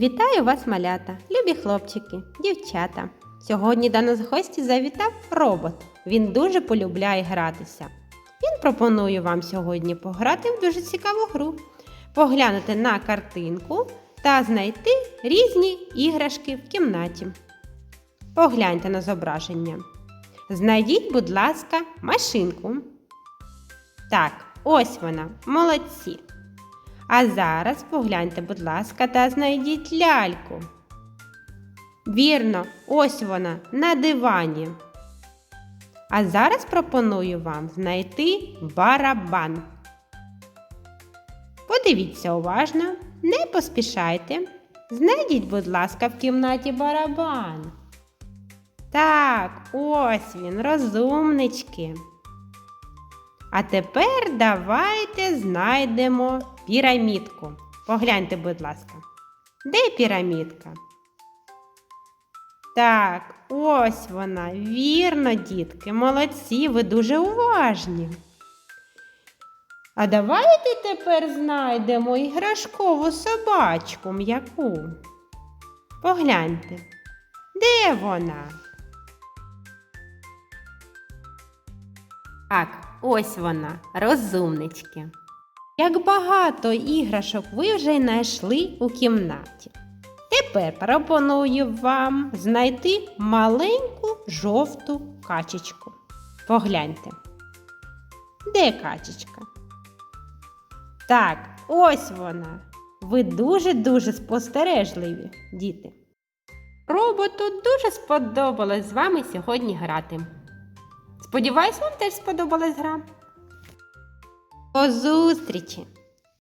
Вітаю вас, малята, любі хлопчики, дівчата. Сьогодні до нас в гості завітав робот. Він дуже полюбляє гратися. Він пропонує вам сьогодні пограти в дуже цікаву гру, поглянути на картинку та знайти різні іграшки в кімнаті. Погляньте на зображення. Знайдіть, будь ласка, машинку. Так, ось вона, молодці. А зараз погляньте, будь ласка, та знайдіть ляльку. Вірно, ось вона на дивані. А зараз пропоную вам знайти барабан. Подивіться уважно, не поспішайте. Знайдіть, будь ласка, в кімнаті барабан. Так, ось він, розумнички. А тепер давайте знайдемо пірамідку. Погляньте, будь ласка. Де пірамідка? Так, ось вона. Вірно, дітки, молодці, ви дуже уважні. А давайте тепер знайдемо іграшкову собачку м'яку. Погляньте, де вона? Так, ось вона, розумнички. Як багато іграшок ви вже знайшли у кімнаті. Тепер пропоную вам знайти маленьку жовту качечку. Погляньте. Де качечка? Так, ось вона. Ви дуже-дуже спостережливі, діти. Роботу дуже сподобалось з вами сьогодні грати. Сподіваюсь, вам теж сподобалась гра. До зустрічі!